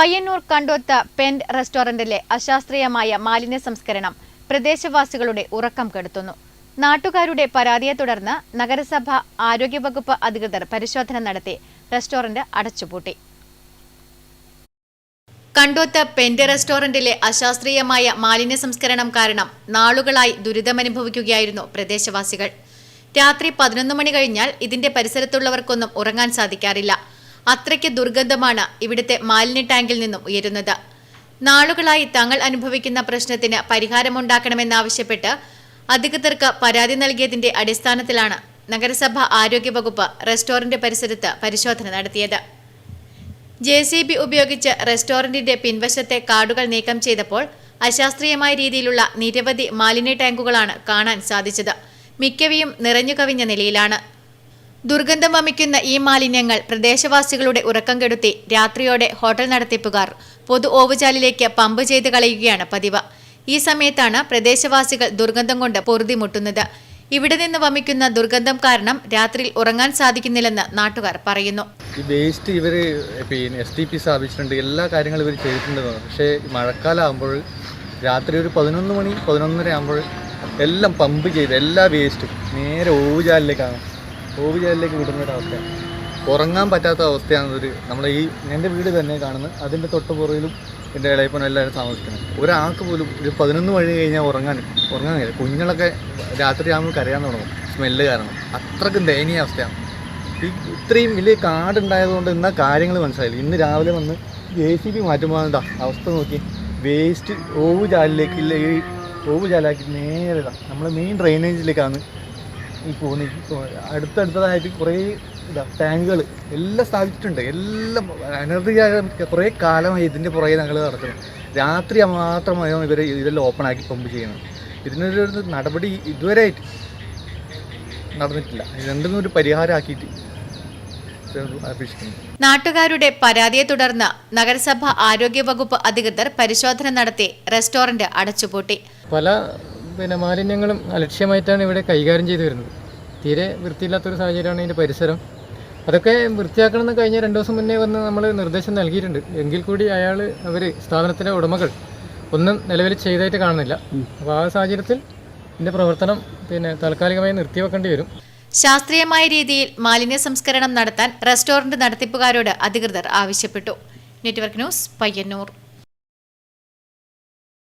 പയ്യന്നൂർ കണ്ടോത്ത പെൻഡ് റെസ്റ്റോറന്റിലെ അശാസ്ത്രീയമായ മാലിന്യ സംസ്കരണം പ്രദേശവാസികളുടെ ഉറക്കം കെടുത്തുന്നു. നാട്ടുകാരുടെ പരാതിയെ തുടർന്ന് നഗരസഭ ആരോഗ്യവകുപ്പ് അധികൃതർ പരിശോധന നടത്തി റെസ്റ്റോറന്റ് അടച്ചുപൂട്ടി. കണ്ടോത്ത് പെൻഡ് റെസ്റ്റോറന്റിലെ അശാസ്ത്രീയമായ മാലിന്യ സംസ്കരണം കാരണം നാളുകളായി ദുരിതമനുഭവിക്കുകയായിരുന്നു പ്രദേശവാസികൾ. രാത്രി പതിനൊന്ന് മണി കഴിഞ്ഞാൽ ഇതിന്റെ പരിസരത്തുള്ളവർക്കൊന്നും ഉറങ്ങാൻ സാധിക്കാറില്ല. അത്രയ്ക്ക് ദുർഗന്ധമാണ് ഇവിടുത്തെ മാലിന്യ ടാങ്കിൽ നിന്നും ഉയരുന്നത്. നാളുകളായി തങ്ങൾ അനുഭവിക്കുന്ന പ്രശ്നത്തിന് പരിഹാരമുണ്ടാക്കണമെന്നാവശ്യപ്പെട്ട് അധികൃതർക്ക് പരാതി നൽകിയതിന്റെ അടിസ്ഥാനത്തിലാണ് നഗരസഭ ആരോഗ്യവകുപ്പ് റെസ്റ്റോറന്റ് പരിസരത്ത് പരിശോധന നടത്തിയത്. ജെ സി ബി ഉപയോഗിച്ച് റെസ്റ്റോറന്റിന്റെ പിൻവശത്തെ കാർഡുകൾ നീക്കം ചെയ്തപ്പോൾ അശാസ്ത്രീയമായ രീതിയിലുള്ള നിരവധി മാലിന്യ ടാങ്കുകളാണ് കാണാൻ സാധിച്ചത്. മിക്കവയും നിറഞ്ഞു കവിഞ്ഞ നിലയിലാണ്. ദുർഗന്ധം വമിക്കുന്ന ഈ മാലിന്യങ്ങൾ പ്രദേശവാസികളുടെ ഉറക്കം കെടുത്തി രാത്രിയോടെ ഹോട്ടൽ നടത്തിപ്പുകാർ പൊതു ഓവുചാലിലേക്ക് പമ്പ് ചെയ്ത് കളയുകയാണ് പതിവ്. ഈ സമയത്താണ് പ്രദേശവാസികൾ ദുർഗന്ധം കൊണ്ട് പൊറുതിമുട്ടുന്നത് ഇവിടെ നിന്ന് വമിക്കുന്ന ദുർഗന്ധം കാരണം രാത്രിയിൽ ഉറങ്ങാൻ സാധിക്കുന്നില്ലെന്ന് നാട്ടുകാർ പറയുന്നു. ഈ വേസ്റ്റ് ഇവർ എസ് ടി പി സ്ഥാപിച്ചിട്ടുണ്ട്. എല്ലാ കാര്യങ്ങളും ഇവർ ചെയ്തിട്ടുണ്ട് പക്ഷേ ആകുമ്പോൾ രാത്രി ഒരു പതിനൊന്ന് മണി പതിനൊന്നര ആകുമ്പോൾ എല്ലാം പമ്പ് ചെയ്ത് എല്ലാ വേസ്റ്റും നേരെ ഓവുചാലിലേക്കാണ് ഓവുചാലിലേക്ക് വിടുന്ന ഒരു അവസ്ഥയാണ്. ഉറങ്ങാൻ പറ്റാത്ത അവസ്ഥയാണ് ഒരു നമ്മൾ ഈ എന്റെ വീട് തന്നെ കാണുന്നത്. അതിന്റെ തൊട്ട് പുറയിലും എന്റെ ഇളയപ്പനും എല്ലാവരും താമസിക്കുന്നത്. ഒരാൾക്ക് പോലും ഒരു പതിനൊന്ന് മണി കഴിഞ്ഞാൽ ഉറങ്ങാൻ ഉറങ്ങാൻ കഴിയില്ല. കുഞ്ഞുങ്ങളൊക്കെ രാത്രി ആകുമ്പോൾ കരയാൻ തുടങ്ങും. സ്മെല്ല് കാരണം. അത്രക്കും ദയനീയ അവസ്ഥയാണ്. ഈ ഇത്രയും വലിയ കാടുണ്ടായതുകൊണ്ട് എന്നാൽ കാര്യങ്ങൾ മനസ്സിലായില്ല. ഇന്ന് രാവിലെ വന്ന് ജെ സി ബി മാറ്റുമ്പോൾ എന്താ അവസ്ഥ നോക്കി. വേസ്റ്റ് ഓവ് ചാലിലേക്ക് ഇല്ല. ഈ ഓവ് ചാലാക്കി നേരെ നമ്മൾ മെയിൻ ഡ്രെയിനേജിലേക്കാണ് ഈ പോ- അടുത്തടുത്തതായിട്ട് കുറേ ഇതാ ടാങ്കുകൾ എല്ലാം സ്ഥാപിച്ചിട്ടുണ്ട്. എല്ലാം അനധികാരം കുറേ കാലമായി ഇതിന്റെ പുറകെ ഞങ്ങൾ നടക്കുന്നു. രാത്രി മാത്രമായോ ഇവരെ ഇതെല്ലാം ഓപ്പൺ ആക്കി പമ്പ് ചെയ്യുന്നത് ഇതിനൊരു നടപടി ഇതുവരെ നടന്നിട്ടില്ല. രണ്ടും ഒരു പരിഹാരമാക്കിയിട്ട് നാട്ടുകാരുടെ പരാതിയെ തുടർന്ന് നഗരസഭ ആരോഗ്യ വകുപ്പ് അധികൃതർ പരിശോധന നടത്തി റെസ്റ്റോറന്റ് അടച്ചുപൂട്ടി. പല പിന്നെ മാലിന്യങ്ങളും അലക്ഷ്യമായിട്ടാണ് ഇവിടെ കൈകാര്യം ചെയ്തു വരുന്നത്. തീരെ വൃത്തിയില്ലാത്തൊരു സാഹചര്യമാണ് ഇതിന്റെ പരിസരം. അതൊക്കെ വൃത്തിയാക്കണമെന്ന് കഴിഞ്ഞ രണ്ട് ദിവസം മുന്നേ വന്ന് നമ്മൾ നിർദ്ദേശം നൽകിയിട്ടുണ്ട്. എങ്കിൽ കൂടി അയാൾ അവർ സ്ഥാപനത്തിലെ ഉടമകൾ ഒന്നും നിലവിൽ ചെയ്തായിട്ട് കാണുന്നില്ല. അപ്പോൾ ആ സാഹചര്യത്തിൽ ഇതിന്റെ പ്രവർത്തനം പിന്നെ താൽക്കാലികമായി നിർത്തിവെക്കേണ്ടി വരും. ശാസ്ത്രീയമായ രീതിയിൽ മാലിന്യ സംസ്കരണം നടത്താൻ റെസ്റ്റോറന്റ് നടത്തിപ്പുകാരോട് അധികൃതർ ആവശ്യപ്പെട്ടു. Network news Payyanur.